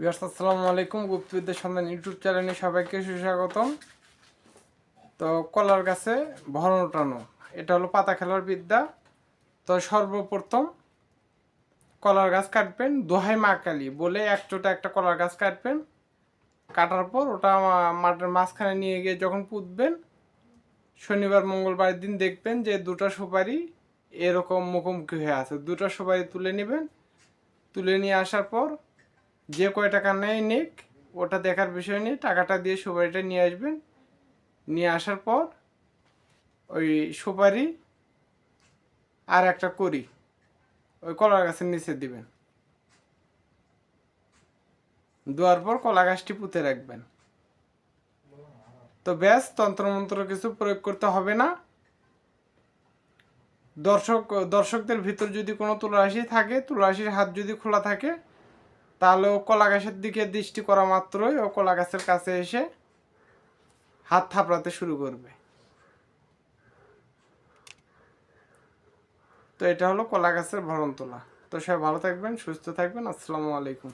বিয়ার্স আসসালামু আলাইকুম। গুপ্তবিদ্যার সন্ধান ইউটিউব চ্যানেলে সবাইকে সুস্বাগতম। তো কলার গাছে ভরণ ওঠানো এটা হলো পাতা খেলার বিদ্যা। তো সর্বপ্রথম কলার গাছ কাটবেন দোহাই মা কালী বলে এক চোটা একটা কলার গাছ কাটবেন। কাটার পর ওটা মাঠের মাঝখানে নিয়ে গিয়ে যখন পুঁতবেন, শনিবার, মঙ্গলবার দিন দেখবেন যে দুটো সুপারি এরকম মুখোমুখি হয়ে আছে। দুটো সুপারি তুলে নেবেন। তুলে নিয়ে আসার পর যে কয় টাকা নেয় নিক, ওটা দেখার বিষয় নেই, টাকাটা দিয়ে সুপারিটা নিয়ে আসবেন। নিয়ে আসার পর ওই সুপারি আর একটা করি ওই কলা গাছের নিচে দিবেন। দেওয়ার পর কলা গাছটি পুঁতে রাখবেন। তো ব্যাস, তন্ত্রমন্ত্র কিছু প্রয়োগ করতে হবে না। দর্শক, দর্শকদের ভিতর যদি কোনো তুলারাশি থাকে, তুলারাশির হাত যদি খোলা থাকে তাহলে ও কলা গাছের দিকে দৃষ্টি করা মাত্রই ও কলা গাছের কাছে এসে হাত থাপড়াতে শুরু করবে। তো এটা হলো কলা গাছের ভরণ তোলা তো সবাই ভালো থাকবেন, সুস্থ থাকবেন। আসসালামু আলাইকুম।